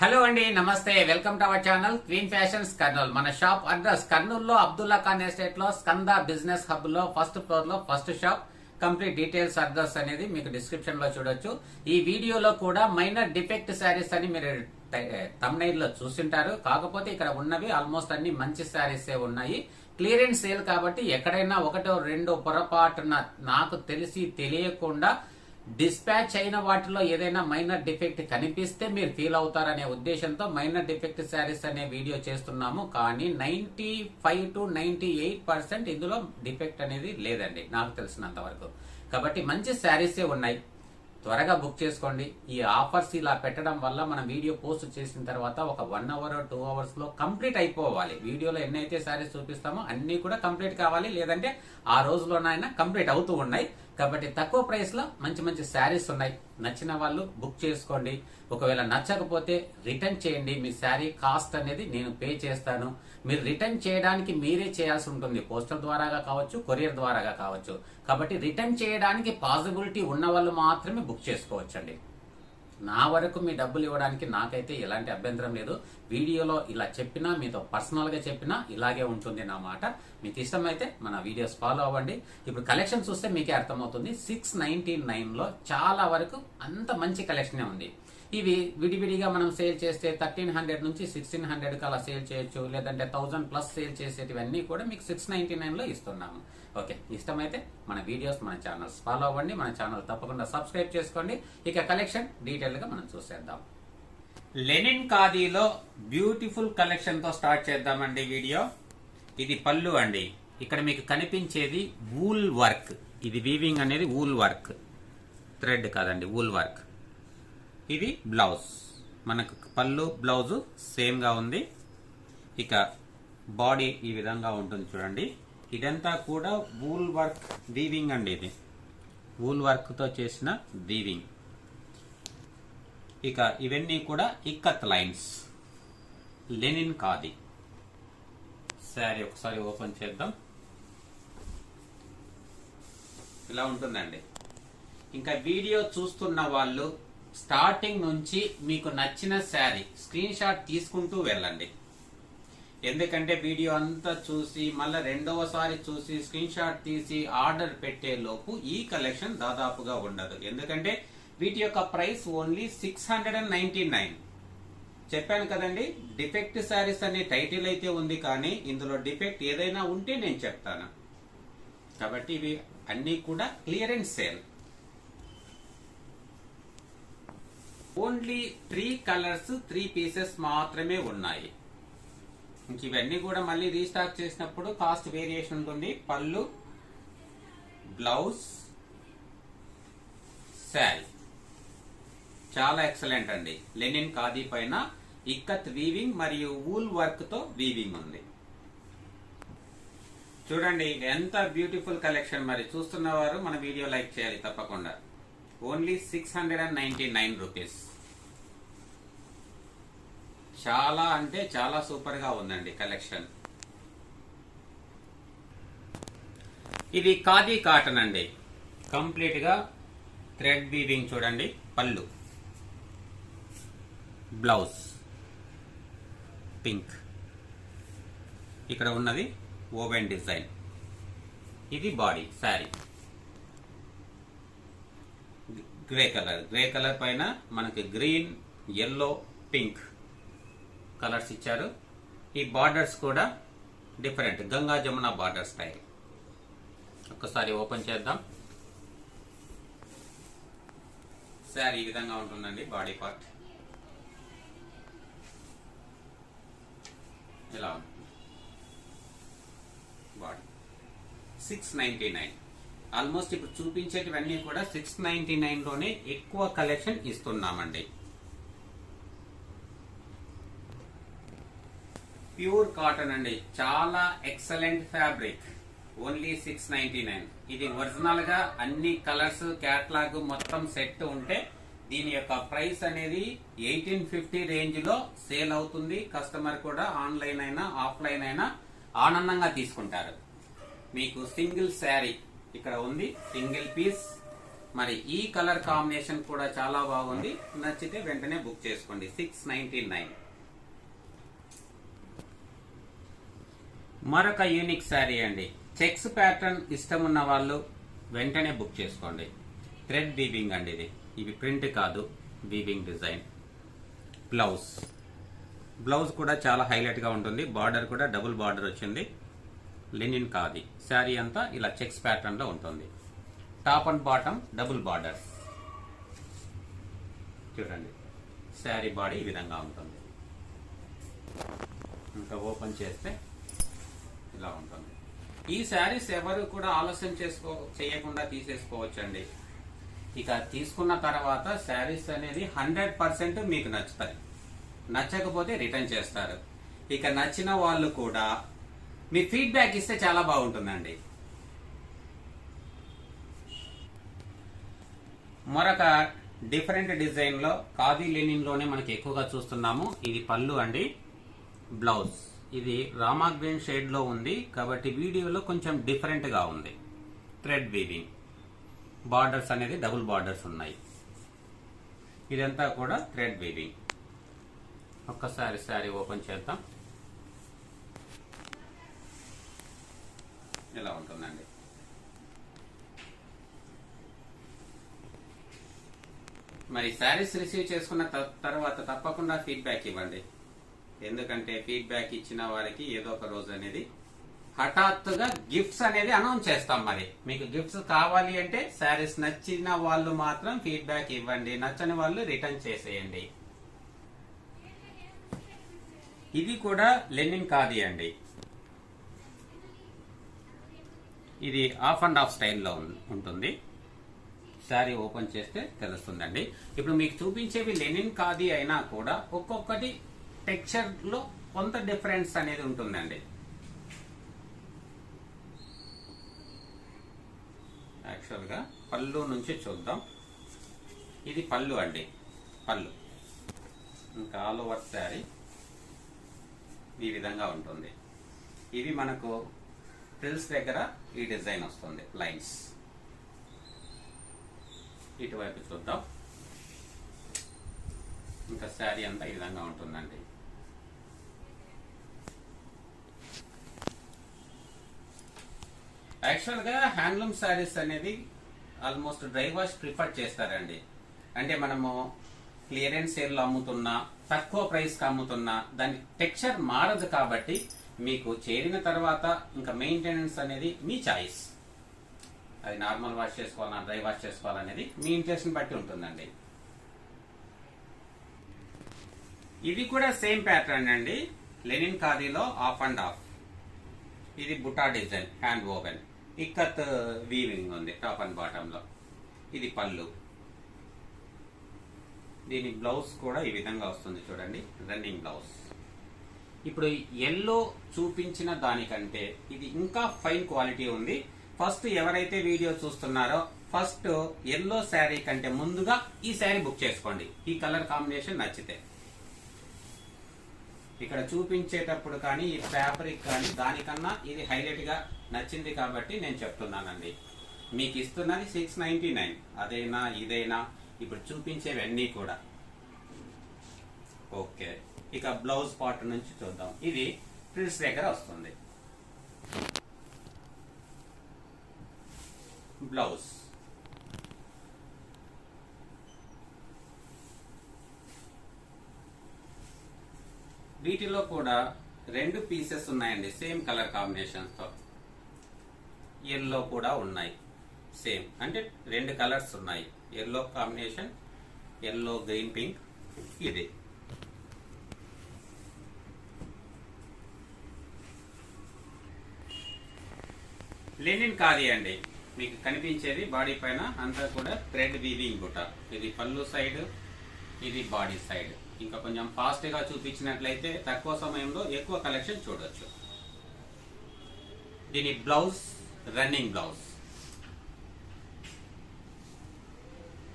Hello అండి నమస్తే. Welcome to our channel Queen Fashions Kurnool. మన షాప్ అడ్రస్ కర్నూలులో అబ్దుల్లా ఖాన్ ఎస్టేట్లో స్కంద బిజినెస్ హబ్లో ఫస్ట్ ఫ్లోర్లో first shop. Complete details address అనేది మీకు డిస్క్రిప్షన్లో చూడొచ్చు. ఈ వీడియోలో కూడా మైనర్ డిఫెక్ట్ శారీస్ అని మీరు తమ్నైల్లో చూసింటారు. కాకపోతే ఇక్కడ ఉన్నవి ఆల్మోస్ట్ అన్ని మంచి శారీస్ ఉన్నాయి. క్లియరెన్స్ సేల్ కాబట్టి ఎక్కడైనా ఒకటో రెండో పొరపాటున నాకు తెలిసి తెలియకుండా డిస్పాచ్ అయిన వాటిలో ఏదైనా మైనర్ డిఫెక్ట్ కనిపిస్తే మీరు ఫీల్ అవుతారనే ఉద్దేశంతో మైనర్ డిఫెక్ట్ శారీస్ అనే వీడియో చేస్తున్నాము. కానీ ninety five to ninety eight percent ఇందులో డిఫెక్ట్ అనేది లేదండి. నాకు తెలిసినంత వరకు. కాబట్టి మంచి శారీసే ఉన్నాయి? త్వరగా బుక్ చేసుకోండి. ఈ ఆఫర్స్ ఇలా పెట్టడం వల్ల మనం వీడియో పోస్ట్ చేసిన తర్వాత ఒక వన్ అవర్ టూ అవర్స్లో కంప్లీట్ అయిపోవాలి. వీడియోలో ఎన్నైతే శారీస్ చూపిస్తామో అన్ని కూడా కంప్లీట్ కావాలి. లేదంటే ఆ రోజులోనైనా కంప్లీట్ అవుతూ ఉన్నాయి. కాబట్టి తక్కువ ప్రైస్లో మంచి మంచి శారీస్ ఉన్నాయి. నచ్చిన వాళ్ళు బుక్ చేసుకోండి. ఒకవేళ నచ్చకపోతే రిటర్న్ చేయండి. మీ శారీ కాస్ట్ అనేది నేను పే చేస్తాను. మీరు రిటర్న్ చేయడానికి మీరే చేయాల్సి ఉంటుంది. పోస్టర్ ద్వారాగా కావచ్చు కొరియర్ ద్వారాగా కావచ్చు. కాబట్టి రిటర్న్ చేయడానికి పాసిబిలిటీ ఉన్న వాళ్ళు మాత్రమే బుక్ చేసుకోవచ్చండి. నా వరకు మీ డబ్బులు ఇవ్వడానికి నాకైతే ఎలాంటి అభ్యంతరం లేదు. వీడియోలో ఇలా చెప్పినా మీతో పర్సనల్గా చెప్పినా ఇలాగే ఉంటుంది నా మాట. మీకు ఇష్టమైతే మన వీడియోస్ ఫాలో అవ్వండి. ఇప్పుడు కలెక్షన్ చూస్తే మీకే అర్థమవుతుంది. సిక్స్ నైన్టీ నైన్లో చాలా వరకు అంత మంచి కలెక్షనే ఉంది. ఇవి విడివిడిగా మనం సేల్ చేస్తే థర్టీన్ హండ్రెడ్ నుంచి సిక్స్టీన్ హండ్రెడ్ అలా సేల్ చేయొచ్చు లేదంటే థౌసండ్ ప్లస్ సేల్ చేసేటివన్నీ కూడా మీకు సిక్స్ నైన్టీ నైన్లో ఇస్తున్నాము. ఓకే ఇష్టమైతే మన వీడియోస్ మన ఛానల్స్ ఫాలో అవ్వండి మన ఛానల్ తప్పకుండా సబ్స్క్రైబ్ చేసుకోండి. ఇక కలెక్షన్ డీటెయిల్గా మనం చూసేద్దాం. లెనిన్ ఖాదీలో బ్యూటిఫుల్ కలెక్షన్తో స్టార్ట్ చేద్దామండి వీడియో. ఇది పళ్ళు అండి. ఇక్కడ మీకు కనిపించేది వూల్ వర్క్. ఇది వీవింగ్ అనేది వూల్ వర్క్. థ్రెడ్ కాదండి వూల్ వర్క్. ఇది బ్లౌజ్. మనకు పళ్ళు బ్లౌజు సేమ్గా ఉంది. ఇక బాడీ ఈ విధంగా ఉంటుంది చూడండి. ఇదంతా కూడా వూల్ వర్క్ వీవింగ్ అండి ఇది. వూల్ వర్క్తో చేసిన వీవింగ్ ఇక ఇవన్నీ కూడా ఇక్కత్ లైన్స్ లెనిన్ కాది శారీ ఒకసారి ఓపెన్ చేద్దాం. ఇలా ఉంటుందండి. ఇంకా వీడియో చూస్తున్న వాళ్ళు స్టార్టింగ్ నుంచి మీకు నచ్చిన శారీ స్క్రీన్ షాట్ తీసుకుంటూ వెళ్ళండి. ఎందుకంటే వీడియో అంతా చూసి మళ్ళీ రెండవసారి చూసి స్క్రీన్ షాట్ తీసి ఆర్డర్ పెట్టే లోపు ఈ కలెక్షన్ దాదాపుగా ఉండదు. ఎందుకంటే వీటి యొక్క price only six hundred and ninety nine. చెప్పాను కదండి డిఫెక్ట్ శారీస్ అనే టైటిల్ అయితే ఉంది కానీ ఇందులో డిఫెక్ట్ ఏదైనా ఉంటే నేను చెప్తాను. కాబట్టి ఇవి అన్ని కూడా clearance sale only three colours three pieces మాత్రమే ఉన్నాయి. ఇంక ఇవన్నీ కూడా మళ్ళీ రీస్టాక్ చేసినప్పుడు కాస్ట్ వేరియేషన్ ఉంటుంది. పళ్ళు బ్లౌజ్ శారీ. చాలా ఎక్సలెంట్ అండి. లెనిన్ ఖాదీ పైన ఇక్కత్ వీవింగ్ మరియు వూల్ వర్క్తో వీవింగ్ ఉంది. చూడండి ఎంత బ్యూటిఫుల్ కలెక్షన్ మరి. చూస్తున్నవారు మన వీడియో లైక్ చేయాలి తప్పకుండా. Only six hundred and ninety nine rupees. చాలా అంటే చాలా సూపర్గా ఉందండి కలెక్షన్ ఇది ఖాదీ కాటన్ అండి. కంప్లీట్గా థ్రెడ్ వీవింగ్ చూడండి పళ్ళు. బ్లౌజ్ పింక్ ఇక్కడ ఉన్నది ఓవెన్ డిజైన్ ఇది body sari grey colour grey colour పైన మనకి గ్రీన్ ఎల్లో పింక్ కలర్స్ ఇచ్చారు. ఈ బార్డర్స్ కూడా different. Ganga Jamuna border style. ఒక్కసారి ఓపెన్ చేద్దాం. సార్ ఈ విధంగా ఉంటుందండి బాడీ పార్ట్. ఇలా ఉంటుంది. Body. Six ninety nine almost ఇప్పుడు చూపించేటివన్నీ కూడా సిక్స్ నైన్టీ నైన్లోనే ఎక్కువ కలెక్షన్ ఇస్తున్నామండి. ప్యూర్ కాటన్ అండి. చాలా excellent fabric. Only six ninety nine. ఇది ఒరిజినల్గా అన్ని కలర్స్ క్యాట్లాగ్ మొత్తం సెట్ ఉంటే దీని యొక్క ప్రైస్ అనేది ఎయిటీన్ ఫిఫ్టీ రేంజ్లో సేల్ అవుతుంది. కస్టమర్ కూడా ఆన్లైన్ అయినా ఆఫ్లైన్ అయినా ఆనందంగా తీసుకుంటారు. మీకు సింగిల్ శారీ ఇక్కడ ఉంది. Single piece. మరి ఈ కలర్ కాంబినేషన్ కూడా చాలా బాగుంది. నచ్చితే వెంటనే బుక్ చేసుకోండి. Six ninety nine. మరొక యూనిక్ శారీ అండి. చెక్స్ ప్యాటర్న్ ఇష్టం ఉన్న వాళ్ళు వెంటనే బుక్ చేసుకోండి. థ్రెడ్ వీవింగ్ అండి ఇది. ఇవి ప్రింట్ కాదు వీవింగ్ డిజైన్ బ్లౌజ్ బ్లౌజ్ కూడా చాలా హైలైట్గా ఉంటుంది. బార్డర్ కూడా డబుల్ బార్డర్ వచ్చింది. లినిన్ కాది. శారీ అంతా ఇలా చెక్స్ ప్యాటర్న్లో ఉంటుంది. Top and bottom double border చూడండి. శారీ బాడీ ఈ విధంగా ఉంటుంది. ఇంకా ఓపెన్ చేస్తే ఇలా ఉంటుంది. ఈ శారీస్ ఎవరు కూడా ఆలస్యం చేసుకో చేయకుండా తీసేసుకోవచ్చండి. ఇక తీసుకున్న తర్వాత శారీస్ అనేది హండ్రెడ్ పర్సెంట్ మీకు నచ్చుతాయి. నచ్చకపోతే రిటర్న్ చేస్తారు. ఇక నచ్చిన వాళ్ళు కూడా మీ ఫీడ్బ్యాక్ ఇస్తే చాలా బాగుంటుందండి. మరొక డిఫరెంట్ డిజైన్లో ఖాదీ లెనిన్లోనే మనకి ఎక్కువగా చూస్తున్నాము. ఇది పళ్ళు అండి. బ్లౌజ్. ఇది రామా గ్రీన్ షేడ్లో ఉంది కాబట్టి వీడియోలో కొంచెం డిఫరెంట్గా ఉంది. థ్రెడ్ వీవింగ్ బార్డర్స్ అనేది డబుల్ బార్డర్స్ ఉన్నాయి. ఇదంతా కూడా థ్రెడ్ వీవింగ్ ఒక్కసారి శారీ ఓపెన్ చేద్దాం. ఇలా ఉంటుందండి? మరి శారీస్ రిసీవ్ చేసుకున్న తర్వాత తప్పకుండా ఫీడ్బ్యాక్ ఇవ్వండి. ఎందుకంటే ఫీడ్బ్యాక్ ఇచ్చిన వారికి ఏదో ఒక రోజు అనేది హఠాత్తుగా గిఫ్ట్స్ అనేది అనౌన్స్ చేస్తాం మరి. మీకు గిఫ్ట్స్ కావాలి అంటే శారీస్ నచ్చిన వాళ్ళు మాత్రం ఫీడ్బ్యాక్ ఇవ్వండి. నచ్చని వాళ్ళు రిటర్న్ చేసేయండి. ఇది కూడా లెనిన్ కాది అండి. ఇది ఆఫ్ అండ్ ఆఫ్ స్టైల్లో ఉంటుంది. శారీ ఓపెన్ చేస్తే తెలుస్తుందండి. ఇప్పుడు మీకు చూపించేవి లెనిన్ కాది అయినా కూడా ఒక్కొక్కటి టెక్చర్లో కొంత డిఫరెన్స్ అనేది ఉంటుందండి. యాక్చువల్గా పళ్ళు నుంచి చూద్దాం. ఇది పళ్ళు అండి పళ్ళు. ఇంకా ఆల్ ఓవర్ శారీ ఈ విధంగా ఉంటుంది. ఇవి మనకు ఫ్రిల్స్ దగ్గర ఈ డిజైన్ వస్తుంది లైన్స్ ఇటువైపు చూద్దాం. ఇంకా శారీ అంతా ఈ విధంగా ఉంటుందండి. యాక్చువల్గా హ్యాండ్లూమ్ శారీస్ అనేది ఆల్మోస్ట్ డ్రై వాష్ ప్రిఫర్ చేస్తారండి. అంటే మనము క్లియరెన్స్ సేల్లో అమ్ముతున్నా తక్కువ ప్రైస్కి అమ్ముతున్నా దాని టెక్స్చర్ మారదు కాబట్టి మీకు చేరిన తర్వాత ఇంకా మెయింటెనెన్స్ అనేది మీ చాయిస్ అది నార్మల్ వాష్ చేసుకోవాలన్నా డ్రై వాష్ చేసుకోవాలనేది మీ ఇంట్రెస్ట్ని బట్టి ఉంటుందండి. ఇది కూడా సేమ్ ప్యాటర్న్ అండి. లెనిన్ ఖాదీలో ఆఫ్ అండ్ ఆఫ్ ఇది buta design hand woven ikat weaving ఉంది టాప్ అండ్ బాటంలో ఇది పళ్ళు. దీని బ్లౌజ్ కూడా ఈ విధంగా వస్తుంది చూడండి రన్నింగ్ బ్లౌజ్ ఇప్పుడు ఎల్లో చూపించిన దానికంటే ఇది ఇంకా ఫైన్ క్వాలిటీ ఉంది. ఫస్ట్ ఎవరైతే వీడియో చూస్తున్నారో ఫస్ట్ ఎల్లో శారీ కంటే ముందుగా ఈ శారీ బుక్ చేసుకోండి. ఈ కలర్ కాంబినేషన్ నచ్చితే. ఇక్కడ చూపించేటప్పుడు కానీ ఈ ఫ్యాబ్రిక్ కానీ దానికన్నా ఇది హైలైట్గా నచ్చింది కాబట్టి నేను చెప్తున్నానండి. మీకు ఇస్తున్నది సిక్స్ నైంటీ నైన్ అదైనా ఇదైనా? ఇప్పుడు చూపించేవన్నీ కూడా. ఓకే. ఇక బ్లౌజ్ పార్ట్ నుంచి చూద్దాం. ఇది ఫ్రిల్స్ దగ్గర వస్తుంది. బ్లౌజ్. వీటిలో కూడా రెండు పీసెస్ ఉన్నాయండి. Same colour కాంబినేషన్స్తో. ఎల్లో కూడా ఉన్నాయి. సేమ్ అంటే రెండు కలర్స్ ఉన్నాయి. Yellow combination yellow green pink ఇది. లెనిన్ కాది అండి. మీకు కనిపించేది బాడీ పైన అంతా కూడా థ్రెడ్ వీవింగ్ గుట్ట ఇది పళ్ళు సైడ్ ఇది బాడీ సైడ్ ఇంకా కొంచెం ఫాస్ట్గా చూపించినట్లయితే తక్కువ సమయంలో ఎక్కువ కలెక్షన్ చూడొచ్చు. దీని బ్లౌజ్ రన్నింగ్ బ్లౌజ్.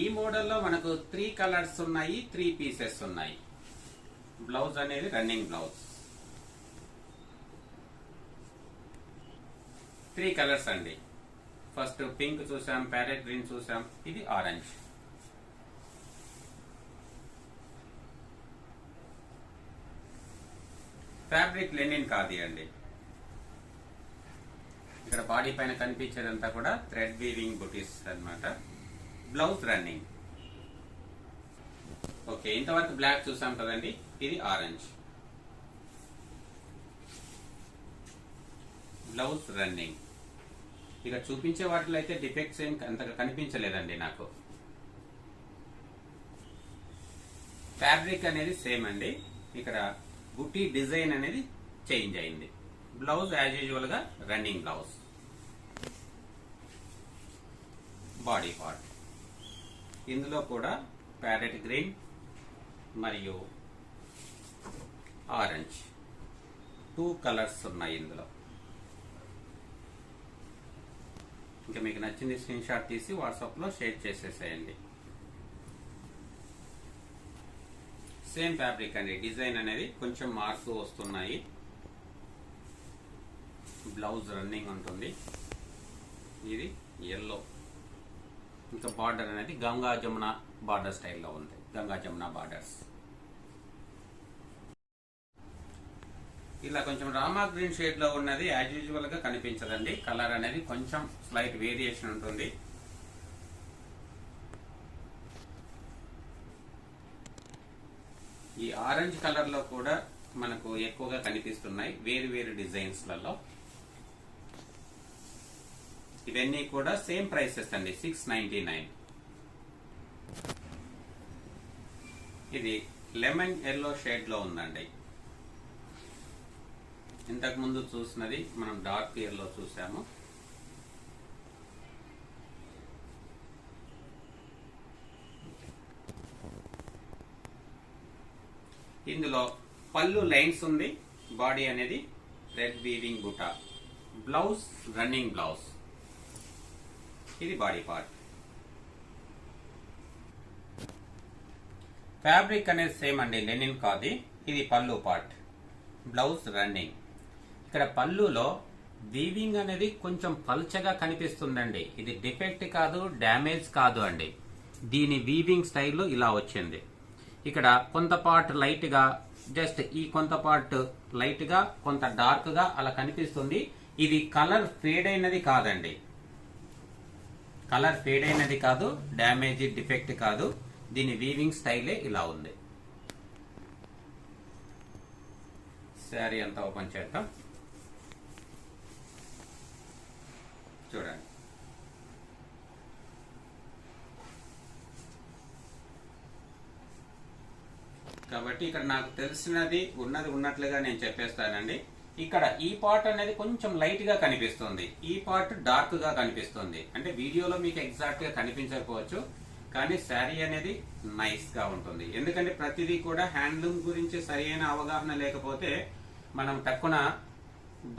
ఈ మోడల్లో మనకు త్రీ కలర్స్ ఉన్నాయి త్రీ పీసెస్ ఉన్నాయి. బ్లౌజ్ అనేది రన్నింగ్ బ్లౌజ్. త్రీ కలర్స్ అండి. ఫస్ట్ పింక్ చూసాం ప్యారెట్ గ్రీన్ చూసాం ఇది ఆరెంజ్. ఫ్యాబ్రిక్ లెనిన్ కాది అండి. ఇక్కడ బాడీ పైన కనిపించేదంతా కూడా థ్రెడ్ వీవింగ్ బుటీస్ అన్నమాట. Blouse running. ఓకే ఇంతవరకు బ్లాక్ చూసాం కదండి ఇది ఆరెంజ్. Blouse running. ఇక చూపించే వాటిలో అయితే డిఫెక్ట్స్ ఏం అంతగా కనిపించలేదండి నాకు. ఫ్యాబ్రిక్ అనేది సేమ్ అండి. ఇక్కడ బుటీ డిజైన్ అనేది చేంజ్ అయింది. బ్లౌజ్ యాజ్ యూజువల్గా రన్నింగ్ బ్లౌజ్. బాడీ పార్ట్ ఇందులో కూడా ప్యారెట్ గ్రీన్ మరియు ఆరెంజ్. టూ కలర్స్ ఉన్నాయి ఇందులో. ఇంకా మీకు నచ్చింది స్క్రీన్ షాట్ తీసి వాట్సాప్లో షేర్ చేసేసేయండి. సేమ్ ఫ్యాబ్రిక్ అండి. డిజైన్ అనేది కొంచెం మారుతూ వస్తున్నాయి. బ్లౌజ్ రన్నింగ్ ఉంటుంది. ఇది ఎల్లో ఇంకా బార్డర్ అనేది గంగా జమున బార్డర్ స్టైల్లో ఉంది. గంగా జమున బార్డర్స్. ఇలా కొంచెం రామా గ్రీన్ షేడ్లో ఉన్నది యాజ్ యూజువల్గా కనిపించదండి. కలర్ అనేది కొంచెం స్లైట్ వేరియేషన్ ఉంటుంది. ఈ ఆరెంజ్ కలర్లో కూడా మనకు ఎక్కువగా కనిపిస్తున్నాయి వేరు వేరు డిజైన్స్లలో. ఇవన్నీ కూడా సేమ్ ప్రైసెస్ అండి సిక్స్ నైన్టీ నైన్ ఇది లెమన్ ఎల్లో షేడ్లో ఉందండి. ఇంతకు ముందు చూసినది మనం డార్క్ ఎల్లో చూసాము. ఇందులో పళ్ళు లైన్స్ ఉంది బాడీ అనేది red weaving buta. Blouse running blouse. ఇది బాడీ పార్ట్. ఫ్యాబ్రిక్ అనేది సేమ్ అండి లెనిన్ కాది. ఇది పళ్ళు పార్ట్. Blouse running. ఇక్కడ పళ్ళులో వీవింగ్ అనేది కొంచెం పల్చగా కనిపిస్తుందండి. ఇది డిఫెక్ట్ కాదు డ్యామేజ్ కాదు అండి. దీని వీవింగ్ స్టైల్ ఇలా వచ్చింది. ఇక్కడ కొంత పార్ట్ లైట్గా జస్ట్ ఈ కొంత పార్ట్ లైట్గా కొంత డార్క్గా అలా కనిపిస్తుంది. ఇది కలర్ ఫేడ్ అయినది కాదండి. కలర్ ఫేడ్ అయినది కాదు డ్యామేజ్ డిఫెక్ట్ కాదు. దీని వీవింగ్ స్టైలే ఇలా ఉంది. శారీ అంతా ఓపెన్ చేద్దాం. చూడండి. కాబట్టి ఇక్కడ నాకు తెలిసినది ఉన్నది ఉన్నట్లుగా నేను చెప్పేస్తానండి. ఇక్కడ ఈ పార్ట్ అనేది కొంచెం లైట్గా కనిపిస్తుంది. ఈ పార్ట్ డార్క్గా కనిపిస్తుంది. అంటే వీడియోలో మీకు ఎగ్జాక్ట్గా కనిపించకపోవచ్చు కానీ శారీ అనేది నైస్గా ఉంటుంది. ఎందుకంటే ప్రతిదీ కూడా హ్యాండ్లూమ్ గురించి సరైన అవగాహన లేకపోతే మనం తక్కువ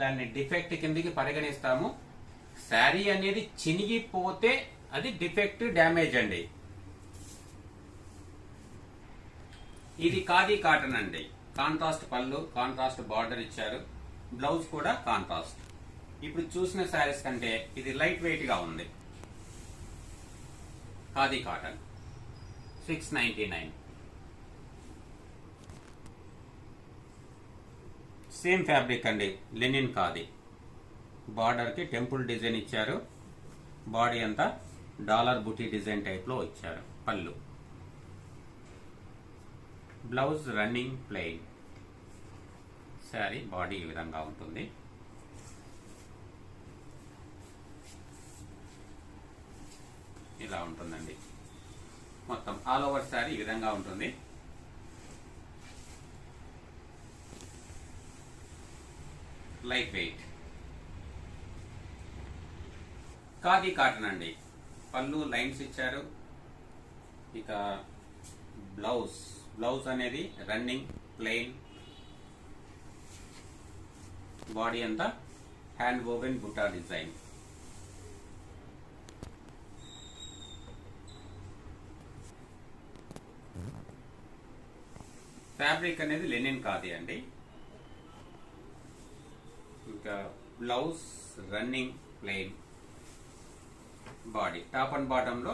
దాన్ని డిఫెక్ట్ కిందికి పరిగణిస్తాము. శారీ అనేది చినిగిపోతే అది డిఫెక్ట్ డ్యామేజ్ అండి. ఇది ఖాదీ కాటన్ అండి. కాంట్రాస్ట్ పళ్ళు కాంట్రాస్ట్ బార్డర్ ఇచ్చారు. బ్లౌజ్ కూడా కాంట్రాస్ట్. ఇప్పుడు చూసిన శారీస్ కంటే ఇది లైట్ వెయిట్గా ఉంది. Khadi cotton. Six ninety nine same fabric అండి లెనిన్ ఖాదీ. బార్డర్కి టెంపుల్ డిజైన్ ఇచ్చారు. బాడీ అంతా డాలర్ బుటీ డిజైన్ టైప్లో ఇచ్చారు పళ్ళు. Blouse running plain. Sari body ఈ విధంగా ఉంటుంది. ఇలా ఉంటుందండి. మొత్తం ఆల్ ఓవర్ శారీ ఈ విధంగా ఉంటుంది. Light weight. ఖాదీ కాటన్ అండి. పళ్ళు లైన్స్ ఇచ్చారు. ఇక బ్లౌజ్. బ్లౌజ్ అనేది రన్నింగ్ ప్లెయిన్ బాడీ అంతా hand woven buta design. Fabric అనేది లెనిన్ కాదే అండి. ఇంకా blouse running plain body. Top and బాటంలో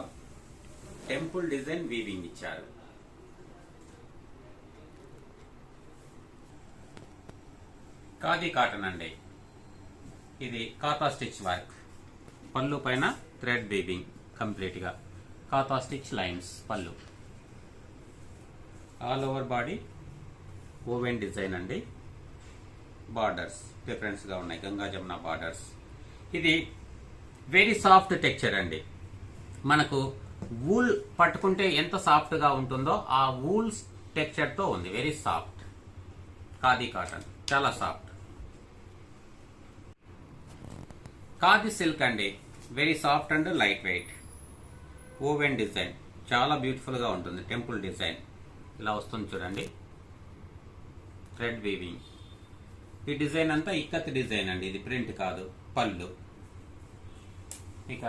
టెంపుల్ డిజైన్ వీవింగ్ ఇచ్చారు. ఖాదీ కాటన్ అండి. ఇది కాతా స్టిచ్ వర్క్. పళ్ళు పైన థ్రెడ్ బీబింగ్ కంప్లీట్గా కాతా స్టిచ్ లైన్స్ పళ్ళు. All over body woven design అండి. బార్డర్స్ డిఫరెన్స్గా ఉన్నాయి. గంగా జమున బార్డర్స్. ఇది వెరీ సాఫ్ట్ టెక్చర్ అండి. మనకు వూల్ పట్టుకుంటే ఎంత సాఫ్ట్గా ఉంటుందో ఆ వూల్స్ టెక్చర్తో ఉంది. Very soft khadi cotton. చాలా సాఫ్ట్ ఖాదీ సిల్క్ అండి. Very soft and light weight woven design చాలా బ్యూటిఫుల్గా ఉంటుంది. టెంపుల్ డిజైన్ ఇలా వస్తుంది చూడండి. థ్రెడ్ వీవింగ్ ఈ డిజైన్ అంతా ఇక్కత్ డిజైన్ అండి. ఇది ప్రింట్ కాదు. పళ్ళు. ఇక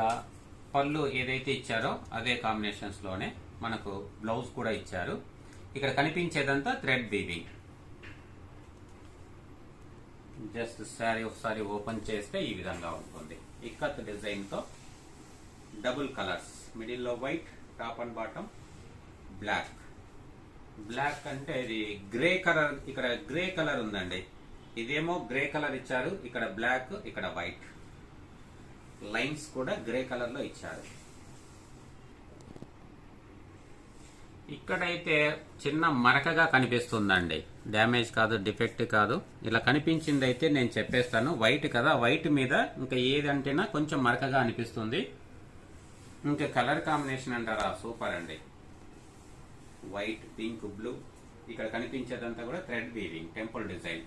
పళ్ళు ఏదైతే ఇచ్చారో అదే కాంబినేషన్స్లోనే మనకు బ్లౌజ్ కూడా ఇచ్చారు. ఇక్కడ కనిపించేదంతా థ్రెడ్ వీవింగ్ జస్ట్ శారీ ఒకసారి ఓపెన్ చేస్తే ఈ విధంగా ఉంటుంది. ఇక్కత్ డిజైన్తో డబుల్ కలర్స్ మిడిల్లో white top and bottom black. Black అంటే ఇది గ్రే కలర్ ఇక్కడ గ్రే కలర్ ఉందండి. ఇదేమో గ్రే కలర్ ఇచ్చారు ఇక్కడ బ్లాక్ ఇక్కడ వైట్. లైన్స్ కూడా గ్రే కలర్లో ఇచ్చారు. ఇక్కడైతే చిన్న మరకగా కనిపిస్తుందండి. డ్యామేజ్ కాదు డిఫెక్ట్ కాదు. ఇలా కనిపించింది అయితే నేను చెప్పేస్తాను. వైట్ కదా వైట్ మీద ఇంకా ఏదంటేనా కొంచెం మరకగా అనిపిస్తుంది. ఇంకా కలర్ కాంబినేషన్ అంటారా? సూపర్ అండి. వైట్ పింక్ బ్లూ ఇక్కడ కనిపించేదంతా కూడా థ్రెడ్ వీవింగ్ టెంపుల్ డిజైన్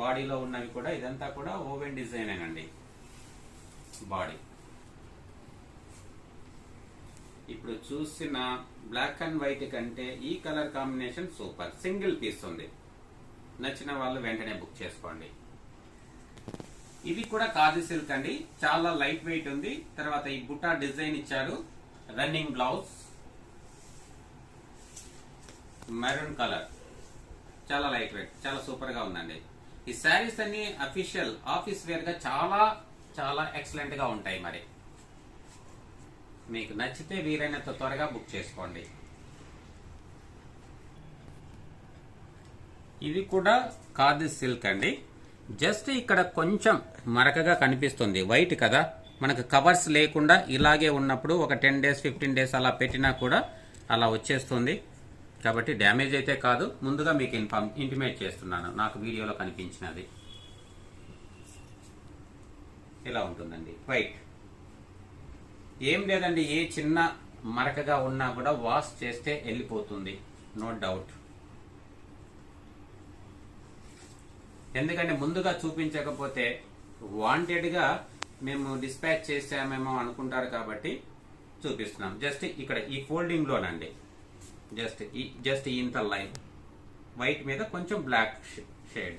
బాడీలో ఉన్నవి కూడా ఇదంతా కూడా ఓవెన్ డిజైన్ అండి బాడీ ఇప్పుడు చూసిన బ్లాక్ అండ్ వైట్ కంటే ఈ colour combination super single piece ఉంది. నచ్చిన వాళ్ళు వెంటనే బుక్ చేసుకోండి. ఇది కూడా కాజు సిల్క్ అండి. చాలా లైట్ వెయిట్ ఉంది. తర్వాత ఈ బుట్టా డిజైన్ ఇచ్చారు. Running blouse. Maroon colour. చాలా లైట్ వెయిట్ చాలా సూపర్గా ఉందండి. ఈ శారీస్ అన్ని అఫీషియల్ ఆఫీస్ వేర్గా చాలా చాలా ఎక్సలెంట్గా ఉంటాయి మరి. మీకు నచ్చితే వీరైనంత త్వరగా బుక్ చేసుకోండి. ఇది కూడా కాది సిల్క్ అండి. జస్ట్ ఇక్కడ కొంచెం మరకగా కనిపిస్తుంది. వైట్ కదా. మనకు కవర్స్ లేకుండా ఇలాగే ఉన్నప్పుడు ఒక టెన్ డేస్ ఫిఫ్టీన్ డేస్ అలా పెట్టినా కూడా అలా వచ్చేస్తుంది. కాబట్టి డ్యామేజ్ అయితే కాదు. ముందుగా మీకు ఇన్ఫార్మ్ ఇంటిమేట్ చేస్తున్నాను. నాకు వీడియోలో కనిపించినది. ఇలా ఉంటుందండి. వైట్ ఏం లేదండి. ఏ చిన్న మరకగా ఉన్నా కూడా వాష్ చేస్తే వెళ్ళిపోతుంది. నో డౌట్ ఎందుకంటే ముందుగా చూపించకపోతే వాంటెడ్గా మేము డిస్పాచ్ చేసామేమో అనుకుంటారు కాబట్టి చూపిస్తున్నాం. జస్ట్ ఇక్కడ ఈ ఫోల్డింగ్ లోనండి. జస్ట్ ఈ జస్ట్ ఇంత లైన్ వైట్ మీద కొంచెం black shade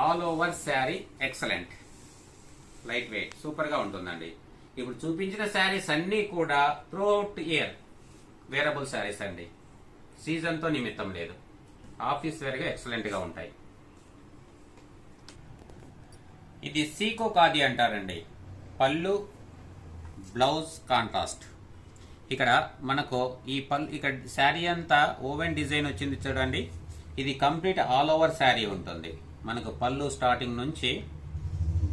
all over sari excellent light weight సూపర్గా ఉంటుందండి. ఇప్పుడు చూపించిన శారీస్ అన్ని కూడా త్రూఅవుట్ ఇయర్ వేరబుల్ శారీస్ అండి. సీజన్తో నిమిత్తం లేదు. ఆఫీస్ వేర్గా ఎక్సలెంట్గా ఎక్సలెంట్గా ఉంటాయి. ఇది సీకో కాది అంటారండి. పళ్ళు బ్లౌజ్ కాంట్రాస్ట్. ఇక్కడ మనకు ఈ పల్ ఇక్కడ శారీ అంతా ఓవెన్ డిజైన్ వచ్చింది చూడండి. ఇది కంప్లీట్ ఆల్ ఓవర్ శారీ ఉంటుంది. మనకు పళ్ళు స్టార్టింగ్ నుంచి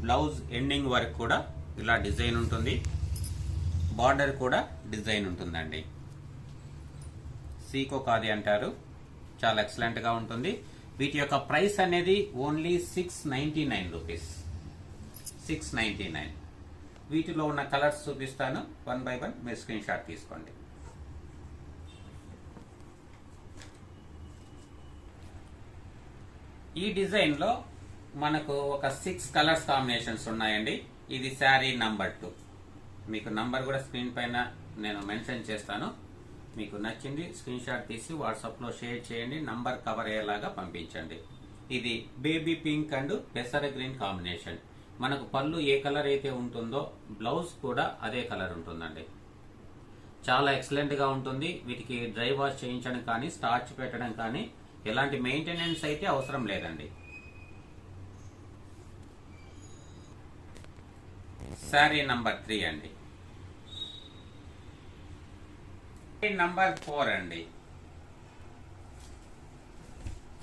బ్లౌజ్ ఎండింగ్ వరకు కూడా ఇలా డిజైన్ ఉంటుంది. బార్డర్ కూడా డిజైన్ ఉంటుందండి. సీకో కాది అంటారు. చాలా ఎక్సలెంట్గా ఉంటుంది. వీటి యొక్క ప్రైస్ అనేది only six ninety nine rupees six ninety nine వీటిలో ఉన్న కలర్స్ చూపిస్తాను. వన్ బై వన్ మీరు స్క్రీన్ షాట్ తీసుకోండి. ఈ డిజైన్లో మనకు ఒక సిక్స్ కలర్స్ కాంబినేషన్స్ ఉన్నాయండి. ఇది శారీ నంబర్ టూ. మీకు నంబర్ కూడా స్క్రీన్ పైన నేను మెన్షన్ చేస్తాను. మీకు నచ్చింది స్క్రీన్ షాట్ తీసి వాట్సాప్లో షేర్ చేయండి నంబర్ కవర్ అయ్యేలాగా పంపించండి. ఇది బేబీ పింక్ అండ్ పెసర గ్రీన్ కాంబినేషన్. మనకు పళ్ళు ఏ కలర్ అయితే ఉంటుందో బ్లౌజ్ కూడా అదే కలర్ ఉంటుందండి. చాలా ఎక్సలెంట్గా ఉంటుంది. వీటికి డ్రై వాష్ చేయించడం కానీ స్టార్చ్ పెట్టడం కానీ ఎలాంటి మెయింటెనెన్స్ అయితే అవసరం లేదండి. శారీ నంబర్ త్రీ అండి. నంబర్ ఫోర్ అండి.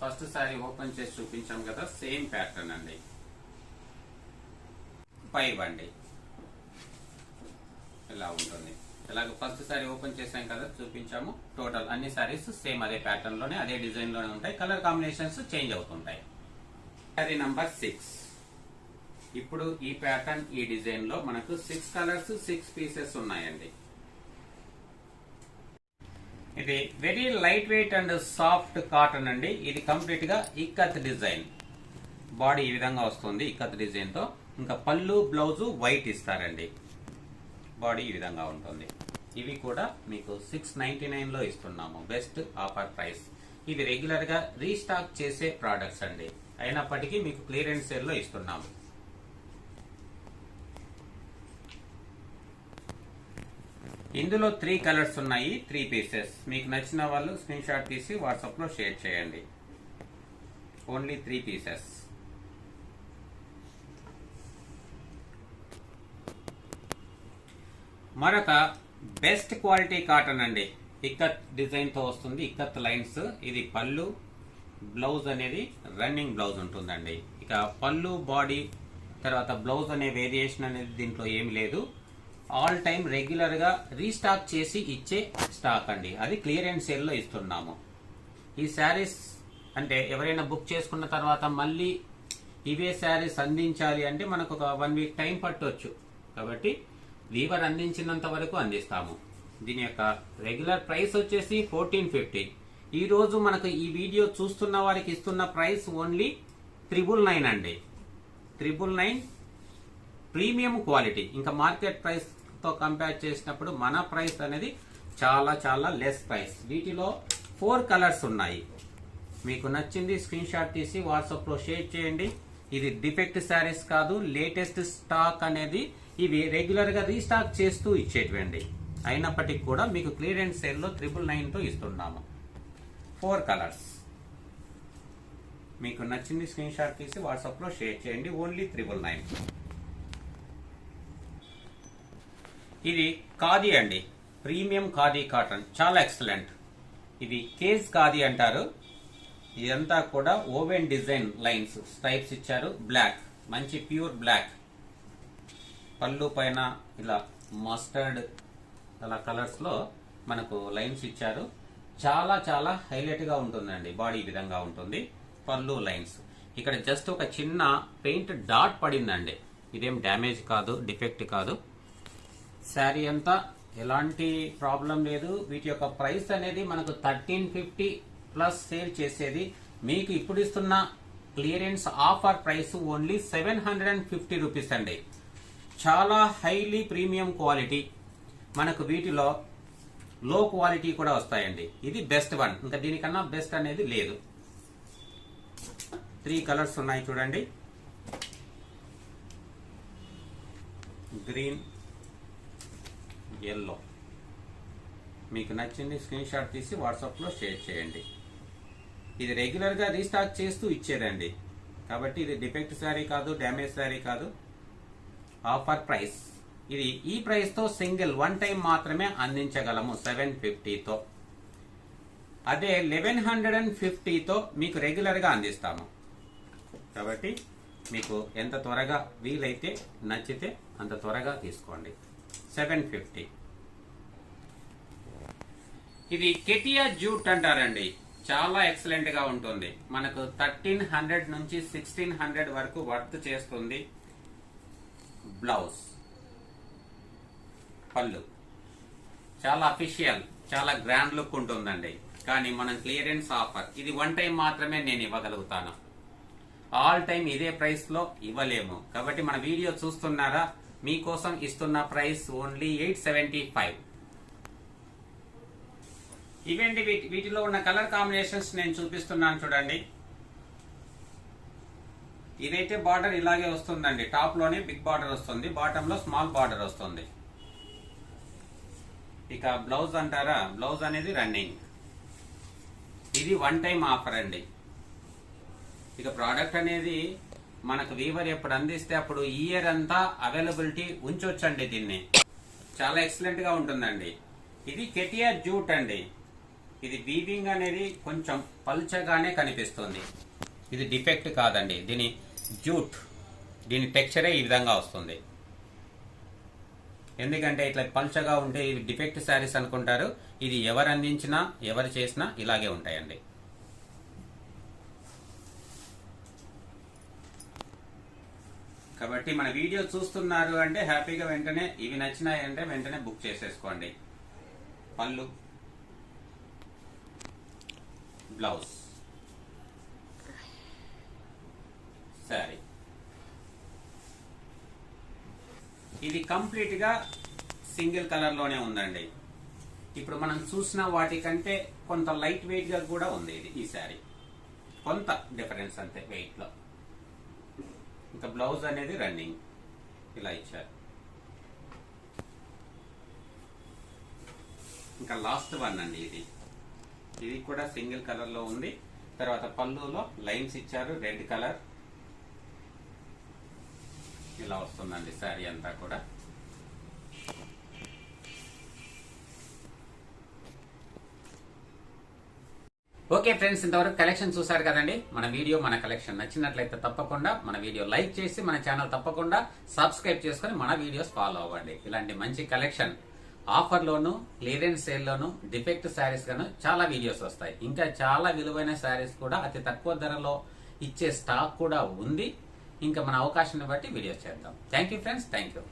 ఫస్ట్ సారీ ఓపెన్ చేసి చూపించాం కదా సేమ్ ప్యాటర్న్ అండి. ఫైవ్ అండి. ఇలా ఉంటుంది? ఇలాగ ఫస్ట్ సారీ ఓపెన్ చేసాం కదా చూపించాము. టోటల్ అన్ని సారీస్ సేమ్ అదే ప్యాటర్న్లోనే అదే డిజైన్లోనే ఉంటాయి. కలర్ కాంబినేషన్స్ చేంజ్ అవుతుంటాయి. సారీ నంబర్ సిక్స్ ఇప్పుడు ఈ ప్యాటర్న్ ఈ డిజైన్లో మనకు సిక్స్ కలర్స్ సిక్స్ పీసెస్ ఉన్నాయండి. ఇది very light weight and soft cotton అండి. ఇది కంప్లీట్గా ఇక్కత్ డిజైన్ బాడీ ఈ విధంగా వస్తుంది ఇక్కత్ డిజైన్తో. ఇంకా పళ్ళు బ్లౌజు వైట్ ఇస్తారండి. బాడీ ఈ విధంగా ఉంటుంది. ఇవి కూడా మీకు సిక్స్ నైన్టీ నైన్లో ఇస్తున్నాము. బెస్ట్ ఆఫర్ ప్రైస్ ఇవి రెగ్యులర్గా రీస్టాక్ చేసే ప్రోడక్ట్స్ అండి. అయినప్పటికీ మీకు క్లియరెన్స్ సేల్లో ఇస్తున్నాము. ఇందులో త్రీ కలర్స్ ఉన్నాయి త్రీ పీసెస్ మీకు నచ్చిన వాళ్ళు స్క్రీన్ షాట్ తీసి వాట్సాప్లో షేర్ చేయండి. ఓన్లీ త్రీ పీసెస్ మరొక బెస్ట్ క్వాలిటీ కాటన్ అండి. ఇక్కత్ డిజైన్తో వస్తుంది ఇక్కత్ లైన్స్ ఇది పళ్ళు బ్లౌజ్ అనేది రన్నింగ్ బ్లౌజ్ ఉంటుందండి. ఇక పళ్ళు బాడీ తర్వాత బ్లౌజ్ అనే వేరియేషన్ అనేది దీంట్లో ఏమి లేదు. ఆల్ టైం రెగ్యులర్గా రీస్టాక్ చేసి ఇచ్చే స్టాక్ అండి. అది క్లియరెన్స్ సేల్లో ఇస్తున్నాము. ఈ శారీస్ అంటే ఎవరైనా బుక్ చేసుకున్న తర్వాత మళ్ళీ ఇవే శారీస్ అందించాలి అంటే మనకు ఒక వన్ వీక్ టైం పట్టవచ్చు కాబట్టి వీవర్ అందించినంత వరకు అందిస్తాము. దీని యొక్క రెగ్యులర్ ప్రైస్ వచ్చేసి ఫోర్టీన్ ఫిఫ్టీ. ఈ రోజు మనకు ఈ వీడియో చూస్తున్న వారికి ఇస్తున్న ప్రైస్ ఓన్లీ త్రిబుల్ నైన్ అండి. Triple nine premium quality. ఇంకా మార్కెట్ ప్రైస్ తో కంపేర్ చేసినప్పుడు మన ప్రైస్ అనేది చాలా చాలా లెస్ ప్రైస్ వీటిలో ఫోర్ కలర్స్ ఉన్నాయి. మీకు నచ్చింది స్క్రీన్ షాట్ తీసి వాట్సాప్లో షేర్ చేయండి. ఇది డిఫెక్ట్ శారీస్ కాదు లేటెస్ట్ స్టాక్ అనేది ఇవి రెగ్యులర్గా రీస్టాక్ చేస్తూ ఇచ్చేటివండి. అయినప్పటికీ కూడా మీకు క్లియరెన్స్ సేల్లో ట్రిపుల్ త్రిబుల్ ఇస్తున్నాము. ఫోర్ కలర్స్ మీకు నచ్చింది స్క్రీన్ షాట్ తీసి వాట్సాప్లో షేర్ చేయండి. ఓన్లీ త్రిబుల్ నైన్ ఇది ఖాదీ అండి. Premium khadi cotton. చాలా ఎక్సలెంట్. ఇది కేజ్ ఖాదీ అంటారు. ఇదంతా కూడా ఓవెన్ డిజైన్ లైన్స్. స్టైప్స్ ఇచ్చారు. బ్లాక్. మంచి ప్యూర్ బ్లాక్. పళ్ళు పైన ఇలా మస్టర్డ్ అలా కలర్స్లో మనకు లైన్స్ ఇచ్చారు. చాలా చాలా హైలైట్గా ఉంటుందండి. బాడీ విధంగా ఉంటుంది. పళ్ళు లైన్స్. ఇక్కడ జస్ట్ ఒక చిన్న పెయింట్ డాట్ పడిందండి. ఇదేం డ్యామేజ్ కాదు డిఫెక్ట్ కాదు. శారీ అంతా ఎలాంటి ప్రాబ్లం లేదు. వీటి యొక్క ప్రైస్ అనేది మనకు థర్టీన్ ఫిఫ్టీ ప్లస్ సేల్ చేసేది. మీకు ఇప్పుడు ఇస్తున్న clearance offer price only seven hundred and fifty rupees అండి. చాలా హైలీ ప్రీమియం క్వాలిటీ. మనకు వీటిలో లో క్వాలిటీ కూడా వస్తాయండి. ఇది బెస్ట్ వన్. ఇంకా దీనికన్నా బెస్ట్ అనేది లేదు. త్రీ కలర్స్ ఉన్నాయి చూడండి. Green yellow. మీకు నచ్చింది స్క్రీన్ షాట్ తీసి వాట్సాప్లో షేర్ చేయండి. ఇది రెగ్యులర్గా రీస్టాక్ చేస్తూ ఇచ్చేదండి. కాబట్టి ఇది డిఫెక్ట్ శారీ కాదు డ్యామేజ్ శారీ కాదు. Offer price. ఇది ఈ ప్రైస్తో సింగిల్ వన్ టైం మాత్రమే అందించగలము సెవెన్ ఫిఫ్టీతో. అదే లెవెన్ హండ్రెడ్ అండ్ ఫిఫ్టీతో మీకు రెగ్యులర్గా అందిస్తాము. కాబట్టి మీకు ఎంత త్వరగా వీలైతే నచ్చితే అంత త్వరగా తీసుకోండి. Seven fifty. ఇది కెటియా జూట్ అంటారండి. చాలా ఎక్సలెంట్గా ఉంటుంది. మనకు థర్టీన్ హండ్రెడ్ నుంచి సిక్స్టీన్ హండ్రెడ్ వరకు వర్త్ చేస్తుంది బ్లౌజ్. పళ్ళు. చాలా అఫీషియల్ చాలా గ్రాండ్ లుక్ ఉంటుందండి. కానీ మనం క్లియరెన్స్ ఆఫర్. ఇది వన్ టైం మాత్రమే నేను ఇవ్వగలుగుతాను. ఆల్ టైం ఇదే ప్రైస్లో ఇవ్వలేము. కాబట్టి మన వీడియో చూస్తున్నారా? మీకోసం ఇస్తున్న price only eight seventy five. ఇవేంటి వీటి- వీటిలో ఉన్న కలర్ కాంబినేషన్స్ నేను చూపిస్తున్నాను చూడండి. ఇదైతే బార్డర్ ఇలాగే వస్తుందండి. టాప్లోనే బిగ్ బార్డర్ వస్తుంది బాటమ్లో స్మాల్ బార్డర్ వస్తుంది. ఇక బ్లౌజ్ అంటారా? బ్లౌజ్ అనేది రన్నింగ్. ఇది వన్ టైం ఆఫర్ అండి. ఇక ప్రోడక్ట్ అనేది మనకు వీవర్ ఎప్పుడు అందిస్తే అప్పుడు ఇయర్ అంతా అవైలబిలిటీ ఉంచొచ్చండి దీన్ని. చాలా ఎక్సలెంట్గా ఉంటుందండి. ఇది కెటిఆర్ జూట్ అండి. ఇది వీవింగ్ అనేది కొంచెం పల్చగానే కనిపిస్తుంది. ఇది డిఫెక్ట్ కాదండి. దీని జూట్ దీని టెక్చరే ఈ విధంగా వస్తుంది. ఎందుకంటే ఇట్లా పల్చగా ఉంటే ఇవి డిఫెక్ట్ శారీస్ అనుకుంటారు. ఇది ఎవరు అందించినా ఎవరు చేసినా ఇలాగే ఉంటాయండి. కాబట్టి మన వీడియో చూస్తున్నారు అంటే హ్యాపీగా వెంటనే ఇవి నచ్చినాయంటే వెంటనే బుక్ చేసేసుకోండి. పళ్ళు. బ్లౌజ్. సారీ. ఇది కంప్లీట్గా సింగిల్ కలర్లోనే ఉందండి. ఇప్పుడు మనం చూసిన వాటికంటే కొంత లైట్ వెయిట్గా కూడా ఉంది ఇది ఈ శారీ కొంత డిఫరెన్స్ అంతే వెయిట్లో ఇంకా బ్లౌజ్ అనేది రన్నింగ్. ఇలా ఇచ్చారు. ఇంకా లాస్ట్ వన్ అండి ఇది. ఇది కూడా సింగిల్ కలర్లో ఉంది. తర్వాత పళ్ళులో లైన్స్ ఇచ్చారు రెడ్ కలర్. ఇలా వస్తుందండి శారీ అంతా కూడా. ఓకే ఫ్రెండ్స్ ఇంతవరకు కలెక్షన్ చూసారు కదండి? మన వీడియో మన కలెక్షన్ నచ్చినట్లయితే తప్పకుండా మన వీడియో లైక్ చేసి మన ఛానల్ తప్పకుండా సబ్స్క్రైబ్ చేసుకొని మన వీడియోస్ ఫాలో అవ్వండి. ఇలాంటి మంచి కలెక్షన్ ఆఫర్లోను క్లియరెన్స్ సేల్లోను డిఫెక్ట్ శారీస్ గాను చాలా వీడియోస్ వస్తాయి. ఇంకా చాలా విలువైన శారీస్ కూడా అతి తక్కువ ధరలో ఇచ్చే స్టాక్ కూడా ఉంది. ఇంకా మన అవకాశాన్ని బట్టి వీడియోస్ చేద్దాం. Thank you friends thank you